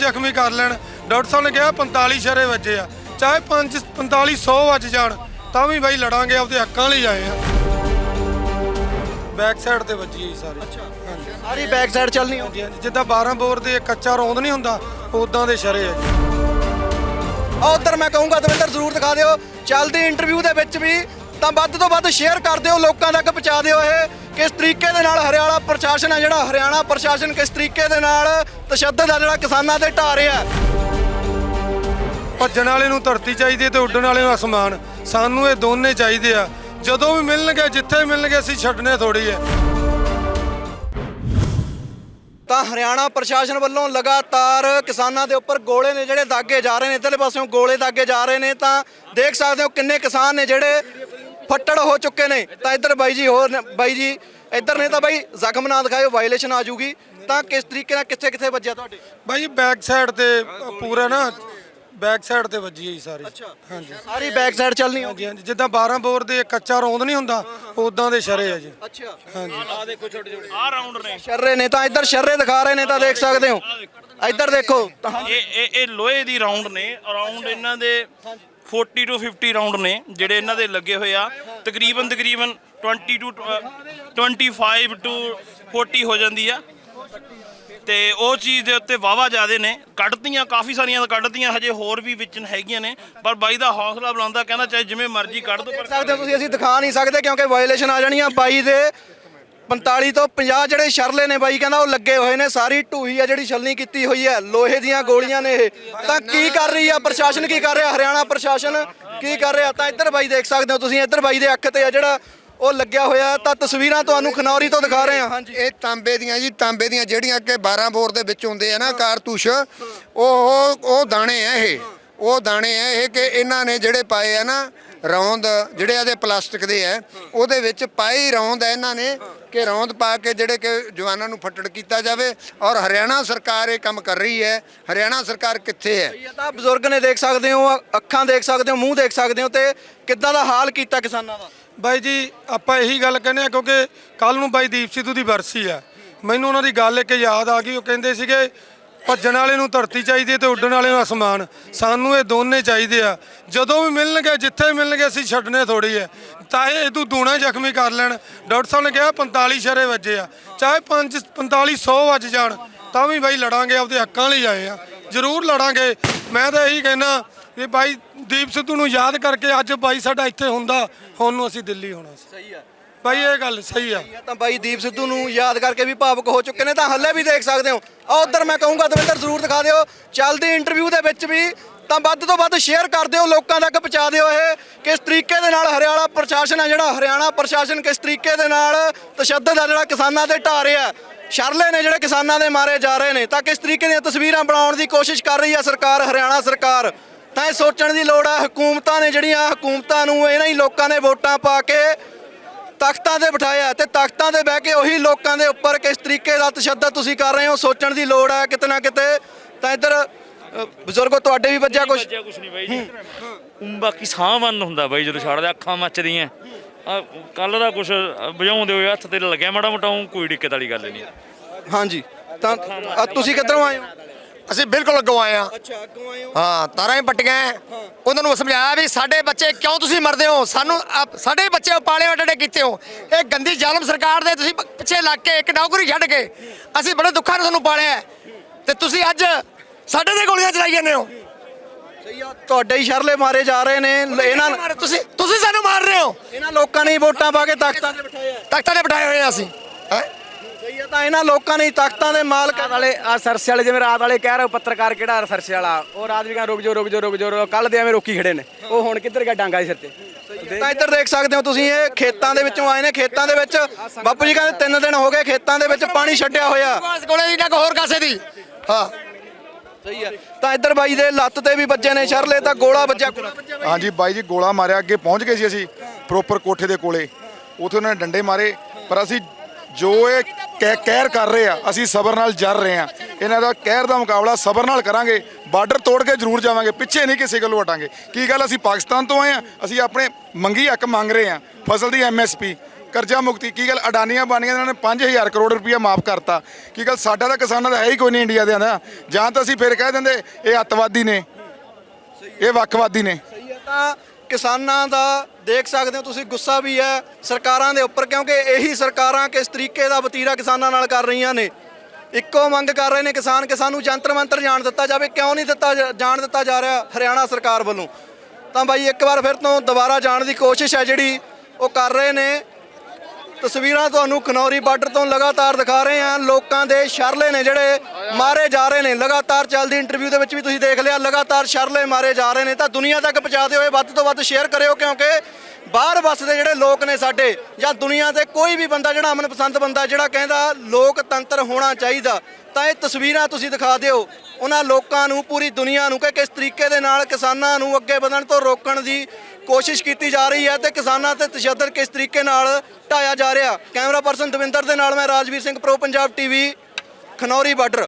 ਜ਼ਖਮੀ ਕਰ ਲੈਣ। ਡਾਕਟਰ ਸਾਹਿਬ ਨੇ ਕਿਹਾ 45 ਸ਼ਰੇ ਵੱਜੇ ਆ। ਚਾਹੇ 5 4500 ਵੱਜ ਜਾਣ ਤਾਂ ਵੀ ਬਾਈ ਲੜਾਂਗੇ ਆਪਦੇ ਹੱਕਾਂ ਲਈ ਆਏ ਆ। ਬੈਕ ਸਾਈਡ ਤੇ ਵੱਜੀ ਸਾਰੇ। ਹਾਂਜੀ। ਸਾਰੀ ਬੈਕ ਸਾਈਡ ਚੱਲਣੀ ਹੋ ਹਾਂਜੀ, ਹਾਂਜੀ। ਜਿੱਦਾਂ 12 ਬੋਰ ਦੇ ਕੱਚਾ ਰੌਂਦ ਨਹੀਂ ਹੁੰਦਾ ਉਦਾਂ ਦੇ ਸ਼ਰੇ ਆ। ਆ ਉਧਰ ਮੈਂ ਕਹੂੰਗਾ ਦਵਿੰਦਰ ਜ਼ਰੂਰ ਦਿਖਾ ਦਿਓ। ਚੱਲਦੀ ਇੰਟਰਵਿਊ ਦੇ ਵਿੱਚ ਵੀ ਤਾਂ ਵੱਧ ਤੋਂ ਵੱਧ ਸ਼ੇਅਰ ਕਰ ਦਿਓ ਲੋਕਾਂ ਤੱਕ ਪਹੁੰਚਾ ਦਿਓ ਇਹ। ਕਿਸ ਤਰੀਕੇ ਦੇ ਨਾਲ ਹਰਿਆਣਾ ਪ੍ਰਸ਼ਾਸਨ ਹੈ ਜਿਹੜਾ ਹਰਿਆਣਾ ਪ੍ਰਸ਼ਾਸਨ ਕਿਸ ਤਰੀਕੇ ਦੇ ਨਾਲ ਤਸ਼ੱਦਦ ਆ ਜਿਹੜਾ ਕਿਸਾਨਾਂ ਤੇ ਢਾ ਰਿਹਾ ਹੈ। ਭੱਜਣ ਵਾਲੇ ਨੂੰ ਧਰਤੀ ਚਾਹੀਦੀ ਤੇ ਉੱਡਣ ਵਾਲੇ ਨੂੰ ਅਸਮਾਨ। ਸਾਨੂੰ ਇਹ ਦੋਨੇ ਚਾਹੀਦੇ ਆ। ਜਦੋਂ ਵੀ ਮਿਲਣਗੇ ਜਿੱਥੇ ਮਿਲਣਗੇ ਅਸੀਂ ਛੱਡਣੇ ਥੋੜੀ ਹੈ। ਤਾਂ ਹਰਿਆਣਾ ਪ੍ਰਸ਼ਾਸਨ ਵੱਲੋਂ ਲਗਾਤਾਰ ਕਿਸਾਨਾਂ ਦੇ ਉੱਪਰ ਗੋਲੇ ਨੇ ਜਿਹੜੇ ਦਾਗੇ ਜਾ ਰਹੇ ਨੇ ਇੱਧਰਲੇ ਪਾਸਿਓਂ ਗੋਲੇ ਦਾਗੇ ਜਾ ਰਹੇ ਨੇ ਤਾਂ ਦੇਖ ਸਕਦੇ ਹੋ ਕਿੰਨੇ ਕਿਸਾਨ ਨੇ ਜਿਹੜੇ ਫੱਟੜ ਹੋ ਚੁੱਕੇ ਨੇ। ਤਾਂ ਇੱਧਰ ਬਾਈ ਜੀ ਹੋਰ ਨੇ- ਬਾਈ ਜੀ ਇੱਧਰ ਨੇ ਤਾਂ ਬਾਈ ਜ਼ਖਮ ਨਾ ਦਿਖਾਇਓ ਵਾਇਲੇਸ਼ਨ ਆ ਜੂਗੀ ਤਾਂ ਕਿਸ ਤਰੀਕੇ ਨਾਲ ਕਿੱਥੇ ਕਿੱਥੇ ਵੱਜਿਆ ਤੁਹਾਡੇ? ਬਾਈ ਬੈਕ ਸਾਈਡ ਤੇ ਪੂਰਾ ਨਾ ਬੈਕ ਸਾਈਡ ਤੇ ਵੱਜੀ ਹੈ ਜੀ ਸਾਰੀ। ਹਾਂਜੀ। ਸਾਰੀ ਬੈਕ ਸਾਈਡ ਚੱਲਣੀ ਹੋ ਹਾਂਜੀ ਹਾਂਜੀ। ਜਿੱਦਾਂ 12 ਬੋਰ ਦੇ ਕੱਚਾ ਰੌਂਦ ਨਹੀਂ ਹੁੰਦਾ ਉਦਾਂ ਦੇ ਸ਼ਰੇ ਆ ਜੀ। ਅੱਛਾ। ਹਾਂਜੀ। ਆ ਰਾਉਂਡ ਨੇ। ਸ਼ਰਰੇ ਨੇ ਤਾਂ ਇੱਧਰ ਸ਼ਰਰੇ ਦਿਖਾ ਰਹੇ ਨੇ ਤਾਂ ਦੇਖ ਸਕਦੇ ਹੋ। ਇੱਧਰ ਦੇਖੋ। ਤਾਂ ਇਹ ਇਹ ਇਹ ਲੋਹੇ ਦੀ ਰਾਉਂਡ ਨੇ। ਅਰਾਊਂਡ ਇਹਨਾਂ ਦੇ 40 ਤੋਂ 50 ਰਾਉਂਡ ਨੇ ਜਿਹੜੇ ਇਹਨਾਂ ਦੇ ਲੱਗੇ ਹੋਏ ਆ। ਤਕਰੀਬਨ ਤਕਰੀਬਨ 20 ਟੂ 25 ਟੂ 40 ਹੋ ਜਾਂਦੀ ਆ। ਤੇ ਉਹ ਚੀਜ਼ ਦੇ ਉੱਤੇ ਵਾਵਾ ਜ਼ਿਆਦੇ ਨੇ। ਕੱਢਤੀਆਂ, ਕਾਫੀ ਸਾਰੀਆਂ ਤਾਂ ਕੱਢਤੀਆਂ, ਹਜੇ ਹੋਰ ਵੀ ਵਿੱਚ ਹੈਗੀਆਂ ਨੇ। ਪਰ ਬਾਈ ਦਾ ਹੌਸਲਾ ਬੁਲਾਉਂਦਾ ਕਹਿੰਦਾ ਚਾਹੇ ਜਿਵੇਂ ਮਰਜ਼ੀ ਕੱਢ ਦੋ ਦੇਖ ਸਕਦੇ ਹੋ ਤੁਸੀਂ, ਅਸੀਂ ਦਿਖਾ ਨਹੀਂ ਸਕਦੇ ਕਿਉਂਕਿ ਵਾਇਲੇਸ਼ਨ ਆ ਜਾਣੀ ਆ ਬਾਈ ਦੇ। 45 ਤੋਂ 50 ਜਿਹੜੇ ਸ਼ਰਲੇ ਨੇ ਬਾਈ ਕਹਿੰਦਾ ਉਹ ਲੱਗੇ ਹੋਏ ਨੇ ਸਾਰੀ ਢੂਹੀ ਆ ਜਿਹੜੀ ਛਲਣੀ ਕੀਤੀ ਹੋਈ ਹੈ ਲੋਹੇ ਦੀਆਂ ਗੋਲੀਆਂ ਨੇ ਇਹ। ਤਾਂ ਕੀ ਕਰ ਰਹੀ ਆ ਪ੍ਰਸ਼ਾਸਨ ਕੀ ਕਰ ਰਿਹਾ ਹਰਿਆਣਾ ਪ੍ਰਸ਼ਾਸਨ? ਕੀ ਕਰ ਰਿਹਾ? ਤਾਂ ਇੱਧਰ ਬਾਈ ਦੇਖ ਸਕਦੇ ਹੋ ਤੁਸੀਂ ਇੱਧਰ ਬਾਈ ਦੇ ਅੱਖ ਤੇ ਆ ਜਿਹੜਾ ਉਹ ਲੱਗਿਆ ਹੋਇਆ ਤਾਂ ਤਸਵੀਰਾਂ ਤੁਹਾਨੂੰ ਖਨੌਰੀ ਤੋਂ ਦਿਖਾ ਰਹੇ ਹਾਂ ਹਾਂਜੀ। ਇਹ ਤਾਂਬੇ ਦੀਆਂ ਜੀ ਤਾਂਬੇ ਦੀਆਂ ਜਿਹੜੀਆਂ ਕਿ 12 ਬੋਰ ਦੇ ਵਿੱਚ ਹੁੰਦੇ ਆ ਨਾ ਕਾਰਤੂਸ਼ ਉਹ ਉਹ ਉਹ ਦਾਣੇ ਆ ਇਹ। ਉਹ ਦਾਣੇ ਆ ਇਹ ਕਿ ਇਹਨਾਂ ਨੇ ਜਿਹੜੇ ਪਾਏ ਆ ਨਾ ਰੌਂਦ ਜਿਹੜੇ ਇਹਦੇ ਪਲਾਸਟਿਕ ਦੇ ਆ ਉਹਦੇ ਵਿੱਚ ਪਾਈ ਰੌਂਦ ਆ ਇਹਨਾਂ ਨੇ ਕਿ ਰੌਂਦ ਪਾ ਕੇ ਜਿਹੜੇ ਕਿ ਜਵਾਨਾਂ ਨੂੰ ਫੱਟੜ ਕੀਤਾ ਜਾਵੇ ਔਰ ਹਰਿਆਣਾ ਸਰਕਾਰ ਇਹ ਕੰਮ ਕਰ ਰਹੀ ਹੈ। ਹਰਿਆਣਾ ਸਰਕਾਰ ਕਿੱਥੇ ਹੈ? ਇਹ ਤਾਂ ਬਜ਼ੁਰਗ ਨੇ ਦੇਖ ਸਕਦੇ ਹੋ ਅੱਖਾਂ ਦੇਖ ਸਕਦੇ ਹੋ ਮੂੰਹ ਦੇਖ ਸਕਦੇ ਹੋ ਤੇ ਕਿੱਦਾਂ ਦਾ ਹਾਲ ਕੀਤਾ ਕਿਸਾਨਾਂ ਦਾ? ਬਾਈ ਜੀ ਆਪਾਂ ਇਹੀ ਗੱਲ ਕਹਿੰਦੇ ਆ ਕਿਉਂਕਿ ਕੱਲ ਨੂੰ ਬਾਈ ਦੀਪ ਸਿੱਧੂ ਦੀ ਵਰਸੀ ਆ ਮੈਨੂੰ ਉਹਨਾਂ ਦੀ ਗੱਲ ਇੱਕ ਯਾਦ ਆ ਗਈ ਉਹ ਕਹਿੰਦੇ ਸੀਗੇ ਭੱਜਣ ਵਾਲੇ ਨੂੰ ਧਰਤੀ ਚਾਹੀਦੀ ਹੈ ਤੇ ਉੱਡਣ ਵਾਲੇ ਨੂੰ ਅਸਮਾਨ। ਸਾਨੂੰ ਇਹ ਦੋਨੇ ਚਾਹੀਦੇ ਆ। ਜਦੋਂ ਵੀ ਮਿਲਣਗੇ, ਜਿੱਥੇ ਮਿਲਣਗੇ, ਅਸੀਂ ਛੱਡਣੇ ਥੋੜੀ ਹੈ। ਤਾਂ ਇਹ ਤੂੰ ਦੂਣਾ ਜ਼ਖਮੀ ਕਰ ਲੈਣ। ਡਾਕਟਰ ਸਾਹਿਬ ਨੇ ਕਿਹਾ 45 ਸ਼ਰੇ ਵੱਜੇ ਆ। ਚਾਹੇ 5 4500 ਵੱਜ ਜਾਣ, ਤਾਂ ਵੀ ਬਾਈ ਲੜਾਂਗੇ, ਆਪਦੇ ਹੱਕਾਂ ਲਈ ਆਏ ਆ। ਜ਼ਰੂਰ ਲੜਾਂਗੇ। ਮੈਂ ਤਾਂ ਇਹੀ ਕਹਿਣਾ ਵੀ ਬਾਈ ਦੀਪ ਸਿੱਧੂ ਨੂੰ ਯਾਦ ਕਰਕੇ ਅੱਜ ਬਾਈ ਸਾਡਾ ਇੱਥੇ ਹੁੰਦਾ, ਹੁਣ ਨੂੰ ਅਸੀਂ ਦਿੱਲੀ ਹੋਣਾ ਸੀ। ਸਹੀ ਹੈ ਬਾਈ ਇਹ ਗੱਲ ਸਹੀ ਆ। ਤਾਂ ਬਾਈ ਦੀਪ ਸਿੱਧੂ ਨੂੰ ਯਾਦ ਕਰਕੇ ਵੀ ਭਾਵੁਕ ਹੋ ਚੁੱਕੇ ਨੇ ਤਾਂ ਹੱਲੇ ਵੀ ਦੇਖ ਸਕਦੇ ਹੋ। ਆ ਉਧਰ ਮੈਂ ਕਹੂੰਗਾ, ਦਵਿੰਦਰ ਜ਼ਰੂਰ ਦਿਖਾ ਦਿਓ। ਚੱਲਦੀ ਇੰਟਰਵਿਊ ਦੇ ਵਿੱਚ ਵੀ ਤਾਂ ਵੱਧ ਤੋਂ ਵੱਧ ਸ਼ੇਅਰ ਕਰ ਦਿਓ, ਲੋਕਾਂ ਤੱਕ ਪਹੁੰਚਾ ਦਿਓ ਇਹ ਕਿਸ ਤਰੀਕੇ ਦੇ ਨਾਲ ਹਰਿਆਣਾ ਪ੍ਰਸ਼ਾਸਨ ਹੈ ਜਿਹੜਾ ਹਰਿਆਣਾ ਪ੍ਰਸ਼ਾਸਨ ਕਿਸ ਤਰੀਕੇ ਦੇ ਨਾਲ ਤਸ਼ੱਦਦ ਆ ਜਿਹੜਾ ਕਿਸਾਨਾਂ ਤੇ ਢਾ ਰਿਹਾ ਹੈ। ਸ਼ਰਲੇ ਨੇ ਜਿਹੜੇ ਕਿਸਾਨਾਂ ਦੇ ਮਾਰੇ ਜਾ ਰਹੇ ਨੇ, ਤਾਂ ਕਿਸ ਤਰੀਕੇ ਦੀਆਂ ਤਸਵੀਰਾਂ ਬਣਾਉਣ ਦੀ ਕੋਸ਼ਿਸ਼ ਕਰ ਰਹੀ ਹੈ ਸਰਕਾਰ, ਹਰਿਆਣਾ ਸਰਕਾਰ? ਤਾਂ ਇਹ ਸੋਚਣ ਦੀ ਲੋੜ ਹੈ ਹਕੂਮਤਾਂ ਨੇ ਜਿਹੜੀਆਂ ਹਕੂਮਤਾਂ ਨੂੰ ਇਹਨਾਂ ਹੀ ਲੋਕਾਂ ਨੇ ਵੋਟਾਂ ਪਾ ਕੇ ਤਖਤਾਂ ਤੇ ਬਿਠਾਇਆ ਤੇ ਤਖਤਾਂ ਤੇ ਬਹਿ ਕੇ ਉਹੀ ਲੋਕਾਂ ਦੇ ਉੱਪਰ ਕਿਸ ਤਰੀਕੇ ਦਾ ਤਸ਼ੱਦਦ ਤੁਸੀਂ ਕਰ ਰਹੇ ਹੋ ਸੋਚਣ ਦੀ ਲੋੜ ਹੈ ਕਿਤੇ ਨਾ ਕਿਤੇ? ਤਾਂ ਇੱਧਰ ਬਜ਼ੁਰਗੋ ਤੁਹਾਡੇ ਵੀ ਵੱਜਿਆ ਕੁਝ ਵੱਜਿਆ ਕੁਛ ਨਹੀਂ ਬਾਈ ਜੀ। ਸਾਹ ਬੰਦ ਹੁੰਦਾ ਬਾਈ ਜਦੋਂ ਛੱਡਦੇ ਅੱਖਾਂ ਮੱਚਦੀਆਂ। ਆ ਕੱਲ ਦਾ ਕੁਛ ਵਜਾਉਂਦੇ ਹੋਏ ਹੱਥ ਤੇ ਲੱਗਿਆ ਮਾੜਾ ਮੋਟਾ ਕੋਈ ਦਿੱਕਤ ਵਾਲੀ ਗੱਲ ਨਹੀਂ। ਹਾਂਜੀ। ਤਾਂ ਤੁਸੀਂ ਕਿੱਧਰੋਂ ਆਏ ਹੋ? ਅਸੀਂ ਬਿਲਕੁਲ ਅੱਗੋਂ ਆਏ ਆ ਅੱਛਾ ਅੱਗੋਂ ਆਏ ਹੋ? ਹਾਂ ਤਾਰਾਂ ਹੀ ਪੱਟੀਆਂ ਹੈ। ਉਹਨਾਂ ਨੂੰ ਸਮਝਾਇਆ ਵੀ ਸਾਡੇ ਬੱਚੇ ਕਿਉਂ ਤੁਸੀਂ ਮਰਦੇ ਹੋ? ਸਾਨੂੰ ਆਪ- ਸਾਡੇ ਬੱਚੇ ਪਾਲੇ ਵੱਡੇ ਕੀਤੇ ਹੋ। ਇਹ ਗੰਦੀ ਜ਼ਾਲਮ ਸਰਕਾਰ ਦੇ ਤੁਸੀਂ ਪ- ਪਿੱਛੇ ਲੱਗ ਕੇ ਇੱਕ ਨੌਕਰੀ ਛੱਡ ਕੇ ਅਸੀਂ ਬੜੇ ਦੁੱਖਾਂ ਨਾਲ ਤੁਹਾਨੂੰ ਪਾਲਿਆ ਹੈ। ਤੇ ਤੁਸੀਂ ਅੱਜ ਸਾਡੇ ਤੇ ਗੋਲੀਆਂ ਚਲਾਈ ਜਾਂਦੇ ਹੋ। ਸਹੀ ਆ ਤੁਹਾਡੇ ਹੀ ਸ਼ਰਲੇ ਮਾਰੇ ਜਾ ਰਹੇ ਨੇ। ਇਹਨਾਂ ਤੁਸੀਂ ਤੁਸੀਂ ਸਾਨੂੰ ਮਾਰ ਰਹੇ ਹੋ। ਇਹਨਾਂ ਲੋਕਾਂ ਨੇ ਹੀ ਵੋਟਾਂ ਪਾ ਕੇ ਤਖਤਾਂ ਤੇ ਬਿਠਾਇਆ ਤਖਤਾਂ ਤੇ ਬਿਠਾਏ ਹੋਏ ਆ ਅਸੀਂ। ਹੈਂ? ਤਾਂ ਇਹਨਾਂ ਲੋਕਾਂ ਨੇ ਹੀ ਤਖਤਾਂ ਦੇ ਮਾਲਕ ਵਾਲੇ ਆ ਸਰਸੇ ਵਾਲੇ ਜਿਵੇਂ ਰਾਤ ਵਾਲੇ ਕਹਿ ਰਹੇ ਪੱਤਰਕਾਰ ਕਿਹੜਾ ਸਰਸੇ ਵਾਲਾ? ਉਹ ਰਾਤ ਵੀ ਕਹਿੰਦਾ ਰੁਕ ਜਾਓ ਰੁਕ ਜਾਓ ਰੁਕ ਜਾਓ ਕੱਲ ਦੇ ਐਵੇਂ ਰੋਕੀ ਖੜੇ ਨੇ। ਉਹ ਹੁਣ ਕਿੱਧਰ ਗਿਆ ਡਾਂਗਾ ਦੇ ਸਿਰ ਤੇ? ਤਾਂ ਇੱਧਰ ਦੇਖ ਸਕਦੇ ਹੋ ਤੁਸੀਂ ਇਹ ਖੇਤਾਂ ਦੇ ਵਿੱਚੋਂ ਆਏ ਨੇ। ਖੇਤਾਂ ਦੇ ਵਿੱਚ ਬਾਪੂ ਜੀ ਕਹਿੰਦੇ ਤਿੰਨ ਦਿਨ ਹੋ ਗਏ ਖੇਤਾਂ ਦੇ ਵਿੱਚ ਪਾਣੀ ਛੱਡਿਆ ਹੋਇਆ। ਬਸ ਗੋਲੇ ਦੀ ਨਾ ਹੋਰ ਕਾਸੇ ਦੀ। ਹਾਂ। ਸਹੀ ਹੈ। ਤਾਂ ਇੱਧਰ ਬਾਈ ਦੇ ਲੱਤ ਤੇ ਵੀ ਵੱਜੇ ਨੇ ਸ਼ਰਲੇ ਤਾਂ ਗੋਲਾ ਵੱਜਿਆ। ਹਾਂਜੀ ਬਾਈ ਜੀ ਗੋਲਾ ਮਾਰਿਆ ਅੱਗੇ ਪਹੁੰਚ ਗਏ ਸੀ ਅਸੀਂ ਪ੍ਰੋਪਰ ਕੋਠੇ ਦੇ ਕੋਲੇ। ਉੱਥੇ ਉਹਨਾਂ ਨੇ ਡੰਡੇ ਮਾਰੇ ਪਰ ਅਸੀਂ ਜੋ ਇਹ ਕਹਿ- ਕਹਿਰ ਕਰ ਰਹੇ ਆ, ਅਸੀਂ ਸਬਰ ਨਾਲ ਜਰ ਰਹੇ ਆ। ਇਹਨਾਂ ਦਾ ਕਹਿਰ ਦਾ ਮੁਕਾਬਲਾ ਸਬਰ ਨਾਲ ਕਰਾਂਗੇ, ਬਾਰਡਰ ਤੋੜ ਕੇ ਜ਼ਰੂਰ ਜਾਵਾਂਗੇ, ਪਿੱਛੇ ਨਹੀਂ ਕਿਸੇ ਗੱਲੋਂ ਹਟਾਂਗੇ। ਕੀ ਗੱਲ, ਅਸੀਂ ਪਾਕਿਸਤਾਨ ਤੋਂ ਆਏ ਆ, ਅਸੀਂ ਆਪਣੇ ਮੰਗੀ ਹੱਕ ਮੰਗ ਰਹੇ ਆ, ਫਸਲ ਦੀ ਐਮਐਸਪੀ ਕਰਜ਼ਾ ਮੁਕਤੀ, ਕੀ ਗੱਲ, ਅਡਾਨੀਆਂ ਬਾਨੀਆਂ ਇਹਨਾਂ ਨੇ 5000 ਕਰੋੜ ਰੁਪਇਆ ਮਾਫ ਕਰਤਾ। ਕੀ ਗੱਲ, ਸਾਡਾ ਤਾਂ ਕਿਸਾਨਾਂ ਦਾ ਹੈ ਹੀ ਕੋਈ ਨਹੀਂ ਇੰਡੀਆ ਦੇ ਦਾ ਜਾਂ ਤਾਂ ਅਸੀਂ ਫਿਰ ਕਹਿ ਦਿੰਦੇ, ਇਹ ਅੱਤਵਾਦੀ ਨੇ, ਇਹ ਵੱਖਵਾਦੀ ਨੇ। ਸਹੀ ਹੈ ਤਾਂ ਕਿਸਾਨਾਂ ਦਾ ਦੇਖ ਸਕਦੇ ਹੋ ਤੁਸੀਂ, ਗੁੱਸਾ ਵੀ ਹੈ ਸਰਕਾਰਾਂ ਦੇ ਉੱਪਰ, ਕਿਉਂਕਿ ਇਹੀ ਸਰਕਾਰਾਂ ਕਿਸ ਤਰੀਕੇ ਦਾ ਵਤੀਰਾ ਕਿਸਾਨਾਂ ਨਾਲ ਕਰ ਰਹੀਆਂ ਨੇ। ਇੱਕੋ ਮੰਗ ਕਰ ਰਹੇ ਨੇ ਕਿਸਾਨ ਕਿ ਸਾਨੂੰ ਜੰਤਰ ਮੰਤਰ ਜਾਣ ਦਿੱਤਾ ਜਾਵੇ। ਕਿਉਂ ਨਹੀਂ ਦਿੱਤਾ ਜਾ- ਜਾਣ ਦਿੱਤਾ ਜਾ ਰਿਹਾ ਹਰਿਆਣਾ ਸਰਕਾਰ ਵੱਲੋਂ? ਤਾਂ ਬਾਈ, ਇੱਕ ਵਾਰ ਫਿਰ ਤੋਂ ਦੁਬਾਰਾ ਜਾਣ ਦੀ ਕੋਸ਼ਿਸ਼ ਹੈ ਜਿਹੜੀ ਉਹ ਕਰ ਰਹੇ ਨੇ। ਤਸਵੀਰਾਂ ਤੁਹਾਨੂੰ ਖਨੌਰੀ ਬਾਰਡਰ ਤੋਂ ਲਗਾਤਾਰ ਦਿਖਾ ਰਹੇ ਹਾਂ। ਲੋਕਾਂ ਦੇ ਸ਼ਰਲੇ ਨੇ ਜਿਹੜੇ ਮਾਰੇ ਜਾ ਰਹੇ ਨੇ। ਲਗਾਤਾਰ ਚੱਲਦੀ ਇੰਟਰਵਿਊ ਦੇ ਵਿੱਚ ਵੀ ਤੁਸੀਂ ਦੇਖ ਲਿਆ, ਲਗਾਤਾਰ ਸ਼ਰਲੇ ਮਾਰੇ ਜਾ ਰਹੇ ਨੇ। ਤਾਂ ਦੁਨੀਆ ਤੱਕ ਪਹੁੰਚਾਦੇ ਹੋਏ ਵੱਧ ਤੋਂ ਵੱਧ ਸ਼ੇਅਰ ਕਰਿਓ, ਕਿਉਂਕਿ ਬਾਹਰ ਵੱਸਦੇ ਜਿਹੜੇ ਲੋਕ ਨੇ ਸਾਡੇ ਜਾਂ ਦੁਨੀਆ ਦੇ ਕੋਈ ਵੀ ਬੰਦਾ, ਜਿਹੜਾ ਅਮਨ ਪਸੰਦ ਬੰਦਾ, ਜਿਹੜਾ ਕਹਿੰਦਾ ਲੋਕਤੰਤਰ ਹੋਣਾ ਚਾਹੀਦਾ, ਤਾਂ ਇਹ ਤਸਵੀਰਾਂ ਤੁਸੀਂ ਦਿਖਾ ਦਿਓ। ਉਹਨਾਂ ਲੋਕਾਂ ਨੂੰ, ਪੂਰੀ ਦੁਨੀਆ ਨੂੰ ਕਿ ਕਿਸ ਤਰੀਕੇ ਦੇ ਨਾਲ ਕਿਸਾਨਾਂ ਨੂੰ ਅੱਗੇ ਵਧਣ ਤੋਂ ਰੋਕਣ ਦੀ ਕੋਸ਼ਿਸ਼ ਕੀਤੀ ਜਾ ਰਹੀ ਹੈ ਤੇ ਕਿਸਾਨਾਂ ਤੇ ਤਸ਼ੱਦਦ ਕਿਸ ਤਰੀਕੇ ਨਾਲ ਢਾਇਆ ਜਾ ਰਿਹਾ। ਕੈਮਰਾ ਪਰਸਨ ਦਵਿੰਦਰ ਦੇ ਨਾਲ ਮੈਂ Rajveer Singh pro Punjab TV Khanauri border.